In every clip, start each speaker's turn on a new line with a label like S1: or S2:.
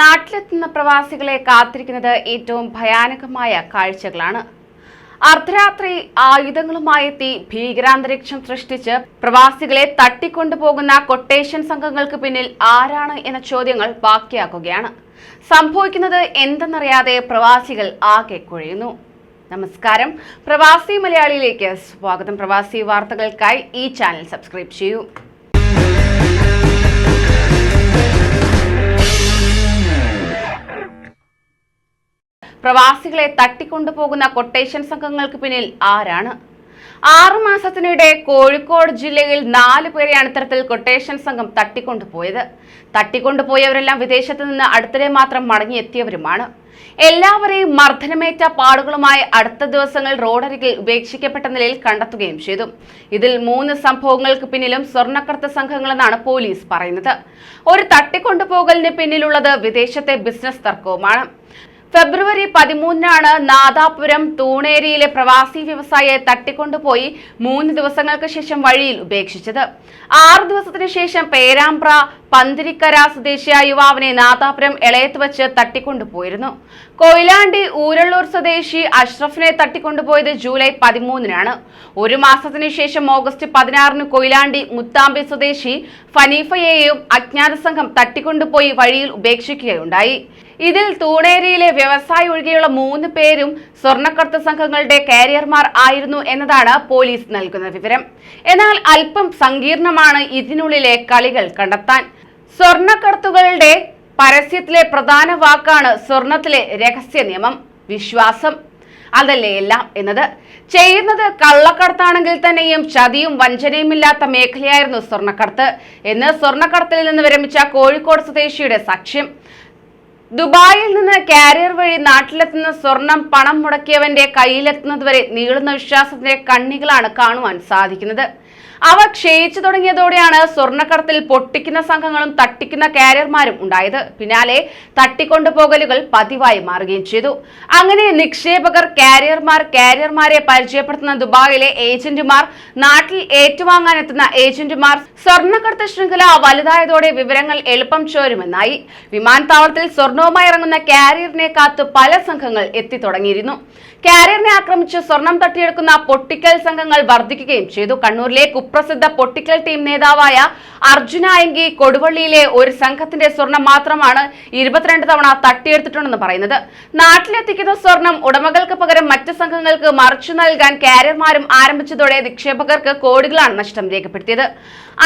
S1: നാട്ടിലെത്തുന്ന പ്രവാസികളെ കാത്തിരിക്കുന്നത് ഏറ്റവും ഭയാനകമായ കാഴ്ചകളാണ്. അർദ്ധരാത്രി ആയുധങ്ങളുമായി എത്തി ഭീകരാന്തരീക്ഷം സൃഷ്ടിച്ച് പ്രവാസികളെ തട്ടിക്കൊണ്ടുപോകുന്ന കൊട്ടേഷൻ സംഘങ്ങൾക്ക് പിന്നിൽ ആരാണ് എന്ന ചോദ്യങ്ങൾ ബാക്കിയാക്കുകയാണ്. സംഭവിക്കുന്നത് എന്തെന്നറിയാതെ പ്രവാസികൾ ആകെ കുഴയുന്നു. നമസ്കാരം. പ്രവാസി മലയാളിയിലേക്ക് സ്വാഗതം. പ്രവാസി വാർത്തകൾക്കായി ഈ ചാനൽ സബ്സ്ക്രൈബ് ചെയ്യൂ. പ്രവാസികളെ തട്ടിക്കൊണ്ടുപോകുന്ന കൊട്ടേഷൻ സംഘങ്ങൾക്ക് പിന്നിൽ ആരാണ്? ആറു മാസത്തിനിടെ കോഴിക്കോട് ജില്ലയിൽ നാല് പേരെയാണ് ഇത്തരത്തിൽ കൊട്ടേഷൻ സംഘം തട്ടിക്കൊണ്ടുപോയത്. തട്ടിക്കൊണ്ടുപോയവരെല്ലാം വിദേശത്ത് നിന്ന് അടുത്തിടെ മാത്രം മടങ്ങിയെത്തിയവരുമാണ്. എല്ലാവരെയും മർദ്ദനമേറ്റ പാടുകളുമായി അടുത്ത ദിവസങ്ങൾ റോഡരികിൽ ഉപേക്ഷിക്കപ്പെട്ട നിലയിൽ കണ്ടെത്തുകയും ചെയ്തു. ഇതിൽ മൂന്ന് സംഭവങ്ങൾക്ക് പിന്നിലും സ്വർണക്കടത്ത് സംഘങ്ങളെന്നാണ് പോലീസ് പറയുന്നത്. ഒരു തട്ടിക്കൊണ്ടുപോകലിന് പിന്നിലുള്ളത് വിദേശത്തെ ബിസിനസ് തർക്കവുമാണ്. ഫെബ്രുവരി പതിമൂന്നിനാണ് നാദാപുരം തൂണേരിയിലെ പ്രവാസി വ്യവസായിയെ തട്ടിക്കൊണ്ടുപോയി മൂന്ന് ദിവസങ്ങൾക്ക് ശേഷം വഴിയിൽ ഉപേക്ഷിച്ചത്. ആറു ദിവസത്തിനു ശേഷം പേരാമ്പ്ര പന്തിരിക്കര സ്വദേശിയായ യുവാവിനെ നാദാപുരം എളയത്ത് വെച്ച് തട്ടിക്കൊണ്ടുപോയിരുന്നു. കൊയിലാണ്ടി ഊരള്ളൂർ സ്വദേശി അഷ്റഫിനെ തട്ടിക്കൊണ്ടുപോയത് ജൂലൈ പതിമൂന്നിനാണ്. ഒരു മാസത്തിനു ശേഷം ഓഗസ്റ്റ് പതിനാറിന് കൊയിലാണ്ടി മുത്താമ്പി സ്വദേശി ഫനീഫയെയും അജ്ഞാത സംഘം തട്ടിക്കൊണ്ടുപോയി വഴിയിൽ ഉപേക്ഷിക്കുകയുണ്ടായി. ഇതിൽ തൂണേരിയിലെ വ്യവസായി ഒഴികെയുള്ള മൂന്ന് പേരും സ്വർണക്കടത്ത് സംഘങ്ങളുടെ കാരിയർമാർ ആയിരുന്നു എന്നതാണ് പോലീസ് നൽകുന്ന വിവരം. എന്നാൽ അല്പം സങ്കീർണമാണ് ഇതിനുള്ളിലെ കളികൾ കണ്ടെത്താൻ. സ്വർണക്കടത്തുകളുടെ പരസ്യത്തിലെ പ്രധാന വാക്കാണ് സ്വർണത്തിലെ രഹസ്യ നിയമം വിശ്വാസം. അതല്ലേ എല്ലാം എന്നത്? ചെയ്യുന്നത് കള്ളക്കടത്താണെങ്കിൽ തന്നെയും ചതിയും വഞ്ചനയുമില്ലാത്ത മേഖലയായിരുന്നു സ്വർണക്കടത്ത്. എന്ന് സ്വർണക്കടത്തിൽ നിന്ന് വിരമിച്ച കോഴിക്കോട് സ്വദേശിയുടെ സാക്ഷ്യം. ദുബായിൽ നിന്ന് കാരിയർ വഴി നാട്ടിലെത്തുന്ന സ്വർണം പണം മുടക്കിയവന്റെ കയ്യിലെത്തുന്നതുവരെ നീളുന്ന വിശ്വാസത്തിന്റെ കണ്ണികളാണ് കാണുവാൻ സാധിക്കുന്നത്. അവ ക്ഷയിച്ചു തുടങ്ങിയതോടെയാണ് സ്വർണക്കടത്തിൽ പൊട്ടിക്കുന്ന സംഘങ്ങളും തട്ടിക്കുന്ന കാരിയർമാരും ഉണ്ടായത്. പിന്നാലെ തട്ടിക്കൊണ്ടുപോകലുകൾ പതിവായി മാറുകയും ചെയ്തു. അങ്ങനെ നിക്ഷേപകർ കാരിയർമാർ കാരിയർമാരെ പരിചയപ്പെടുത്തുന്ന ദുബായിലെ ഏജന്റുമാർ നാട്ടിൽ ഏറ്റുവാങ്ങാനെത്തുന്ന ഏജന്റുമാർ സ്വർണക്കടത്ത് ശൃംഖല വലുതായതോടെ വിവരങ്ങൾ എളുപ്പം ചോരുമെന്നായി. വിമാനത്താവളത്തിൽ സ്വർണവുമായി ഇറങ്ങുന്ന കാരിയറിനെ കാത്ത് പല സംഘങ്ങൾ എത്തിത്തുടങ്ങിയിരുന്നു. കാരിയറിനെ ആക്രമിച്ച് സ്വർണം തട്ടിയെടുക്കുന്ന പൊട്ടിക്കൽ സംഘങ്ങൾ വർദ്ധിക്കുകയും ചെയ്തു. കണ്ണൂരിലെ കുപ്രസിദ്ധ പൊട്ടിക്കൽ ടീം നേതാവായ അർജുന അയങ്കി കൊടുവള്ളിയിലെ ഒരു സംഘത്തിന്റെ സ്വർണം മാത്രമാണ് ഇരുപത്തിരണ്ട് തവണ തട്ടിയെടുത്തിട്ടുണ്ടെന്ന് പറയുന്നത്. നാട്ടിലെത്തിക്കുന്ന സ്വർണം ഉടമകൾക്ക് പകരം മറ്റ് സംഘങ്ങൾക്ക് മറിച്ചു നൽകാൻ കാരിയർമാരും ആരംഭിച്ചതോടെ നിക്ഷേപകർക്ക് കോടികളാണ് നഷ്ടം രേഖപ്പെടുത്തിയത്.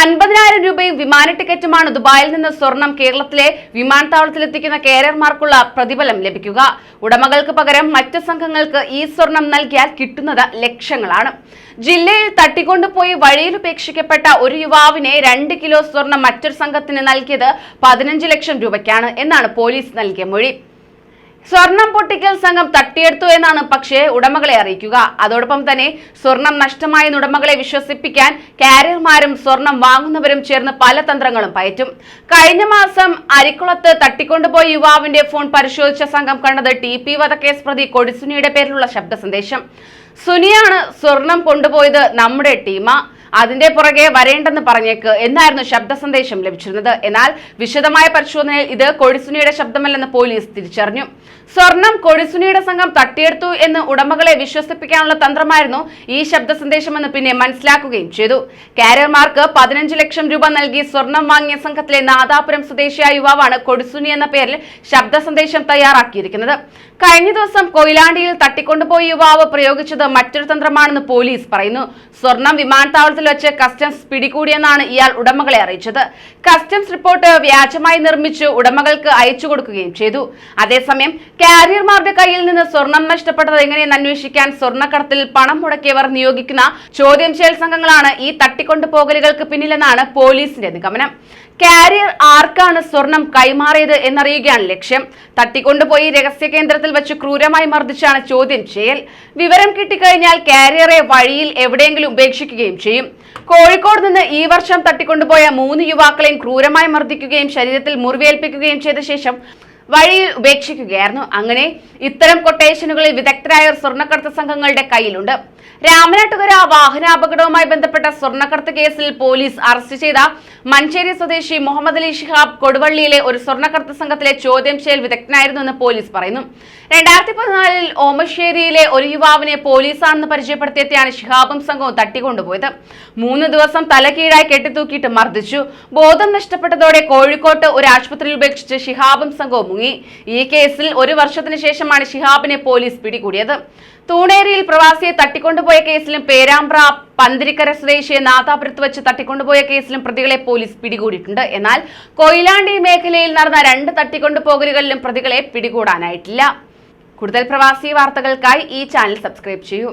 S1: അൻപതിനായിരം രൂപയും വിമാന ടിക്കറ്റുമാണ് ദുബായിൽ നിന്ന് സ്വർണം കേരളത്തിലെ വിമാനത്താവളത്തിൽ എത്തിക്കുന്ന കാരിയർമാർക്കുള്ള പ്രതിഫലം ലഭിക്കുക. ഉടമകൾക്ക് പകരം മറ്റ് സംഘങ്ങൾക്ക് ഈ സ്വർണം നൽകിയാൽ കിട്ടുന്നത് ലക്ഷങ്ങളാണ്. ജില്ലയിൽ തട്ടിക്കൊണ്ടുപോയി വഴിയിൽ ഉപേക്ഷിക്കപ്പെട്ട ഒരു യുവാവിനെ രണ്ട് കിലോ സ്വർണം മറ്റൊരു സംഘത്തിന് നൽകിയത് പതിനഞ്ച് ലക്ഷം രൂപയ്ക്കാണ് എന്നാണ് പോലീസ് നൽകിയ മൊഴി. സ്വർണം പൊട്ടിക്കൽ സംഘം തട്ടിയെടുത്തു എന്നാണ് പക്ഷേ ഉടമകളെ അറിയിക്കുക. അതോടൊപ്പം തന്നെ സ്വർണം നഷ്ടമായ ഉടമകളെ വിശ്വസിപ്പിക്കാൻ കാരിയർമാരും സ്വർണം വാങ്ങുന്നവരും ചേർന്ന് പല തന്ത്രങ്ങളും പയറ്റും. കഴിഞ്ഞ മാസം അരിക്കുളത്ത് തട്ടിക്കൊണ്ടുപോയ യുവാവിന്റെ ഫോൺ പരിശോധിച്ച സംഘം കണ്ടത് ടി പി വധക്കേസ് പ്രതി കൊടിസുനിയുടെ പേരിലുള്ള ശബ്ദ സന്ദേശം. സുനിയാണ് സ്വർണം കൊണ്ടുപോയത് നമ്മുടെ ടീമ. അതിന്റെ പുറകെ വരേണ്ടെന്ന് പറഞ്ഞേക്ക് എന്നായിരുന്നു ശബ്ദ സന്ദേശം ലഭിച്ചിരുന്നത്. എന്നാൽ വിശദമായ പരിശോധനയിൽ ഇത് കൊടിസുനിയുടെ ശബ്ദമല്ലെന്ന് പോലീസ് തിരിച്ചറിഞ്ഞു. സ്വർണം കൊടിസുനിയുടെ സംഘം തട്ടിയെടുത്തു എന്ന് ഉടമകളെ വിശ്വസിപ്പിക്കാനുള്ള തന്ത്രമായിരുന്നു ഈ ശബ്ദ സന്ദേശമെന്ന് പിന്നെ മനസ്സിലാക്കുകയും ചെയ്തു. കാരിയർമാർക്ക് പതിനഞ്ച് ലക്ഷം രൂപ നൽകി സ്വർണം വാങ്ങിയ സംഘത്തിലെ നാദാപുരം സ്വദേശിയായ യുവാവാണ് കൊടിസുനി എന്ന പേരിൽ ശബ്ദ സന്ദേശം തയ്യാറാക്കിയിരിക്കുന്നത്. കഴിഞ്ഞ ദിവസം കൊയിലാണ്ടിയിൽ തട്ടിക്കൊണ്ടുപോയ യുവാവ് പ്രയോഗിച്ചത് മറ്റൊരു തന്ത്രമാണെന്ന് പോലീസ് പറയുന്നു. സ്വർണം വിമാനത്താവളത്തിൽ വെച്ച് കസ്റ്റംസ് പിടികൂടിയെന്നാണ് ഇയാൾ ഉടമകളെ അറിയിച്ചത്. കസ്റ്റംസ് റിപ്പോർട്ട് വ്യാജമായി നിർമ്മിച്ച് ഉടമകൾക്ക് അയച്ചു കൊടുക്കുകയും ചെയ്തു. അതേസമയം കാരിയർമാരുടെ കയ്യിൽ നിന്ന് സ്വർണം നഷ്ടപ്പെട്ടത് എങ്ങനെയെന്ന് അന്വേഷിക്കാൻ സ്വർണക്കടത്തിൽ പണം മുടക്കിയവർ നിയോഗിക്കുന്ന ചോദ്യം ചെയ്യൽ സംഘങ്ങളാണ് ഈ തട്ടിക്കൊണ്ടുപോകലുകൾക്ക് പിന്നിലെന്നാണ് പോലീസിന്റെ നിഗമനം. കാരിയർ ആർക്കാണ് സ്വർണം കൈമാറിയത് എന്നറിയുകയാണ് ലക്ഷ്യം. തട്ടിക്കൊണ്ടുപോയി രഹസ്യ കേന്ദ്രത്തിൽ വെച്ച് ക്രൂരമായി മർദ്ദിച്ചാണ് ചോദ്യം ചെയ്യൽ. വിവരം കിട്ടിക്കഴിഞ്ഞാൽ കാരിയറെ വഴിയിൽ എവിടെയെങ്കിലും ഉപേക്ഷിക്കുകയും ചെയ്യും. കോഴിക്കോട് നിന്ന് ഈ വർഷം തട്ടിക്കൊണ്ടുപോയ മൂന്ന് യുവാക്കളെയും ക്രൂരമായി മർദ്ദിക്കുകയും ശരീരത്തിൽ മുറിവേൽപ്പിക്കുകയും ചെയ്ത ശേഷം വഴിയിൽ ഉപേക്ഷിക്കുകയായിരുന്നു. അങ്ങനെ ഇത്തരം കൊട്ടേഷനുകളിൽ വിദഗ്ധരായ സ്വർണക്കടത്ത് സംഘങ്ങളുടെ കയ്യിലുണ്ട്. രാമനാട്ടുകര വാഹനാപകടവുമായി ബന്ധപ്പെട്ട സ്വർണക്കടത്ത് കേസിൽ പോലീസ് അറസ്റ്റ് ചെയ്ത മഞ്ചേരി സ്വദേശി മുഹമ്മദ് അലി ഷിഹാബ് കൊടുവള്ളിയിലെ ഒരു സ്വർണക്കടത്ത് സംഘത്തിലെ ചോദ്യം ചെയ്യൽ വിദഗ്ധനായിരുന്നു എന്ന് പോലീസ് പറയുന്നു. രണ്ടായിരത്തി പതിനാലിൽ ഓമശ്ശേരിയിലെ ഒരു യുവാവിനെ പോലീസാണെന്ന് പരിചയപ്പെടുത്തിയെത്തിയാണ് ഷിഹാബും സംഘവും തട്ടിക്കൊണ്ടുപോയത്. മൂന്ന് ദിവസം തലകീഴായി കെട്ടിത്തൂക്കിയിട്ട് മർദ്ദിച്ചു. ബോധം നഷ്ടപ്പെട്ടതോടെ കോഴിക്കോട്ട് ഒരു ആശുപത്രിയിൽ ഉപേക്ഷിച്ച് ഷിഹാബും സംഘവും മുങ്ങി. ഈ കേസിൽ ഒരു വർഷത്തിന് ശേഷമാണ് ഷിഹാബിനെ പോലീസ് പിടികൂടിയത്. തൂണേരിയിൽ പ്രവാസിയെ തട്ടിക്കൊണ്ടുപോയ കേസിലും പേരാമ്പ്ര പന്തിരിക്കര സ്വദേശിയെ നാദാപുരത്ത് വെച്ച് തട്ടിക്കൊണ്ടുപോയ കേസിലും പ്രതികളെ പോലീസ് പിടികൂടിയിട്ടുണ്ട്. എന്നാൽ കൊയിലാണ്ടി മേഖലയിൽ നടന്ന രണ്ട് തട്ടിക്കൊണ്ടുപോകലുകളിലും പ്രതികളെ പിടികൂടാനായിട്ടില്ല. കൂടുതൽ പ്രവാസി വാർത്തകൾക്കായി ഈ ചാനൽ സബ്സ്ക്രൈബ് ചെയ്യൂ.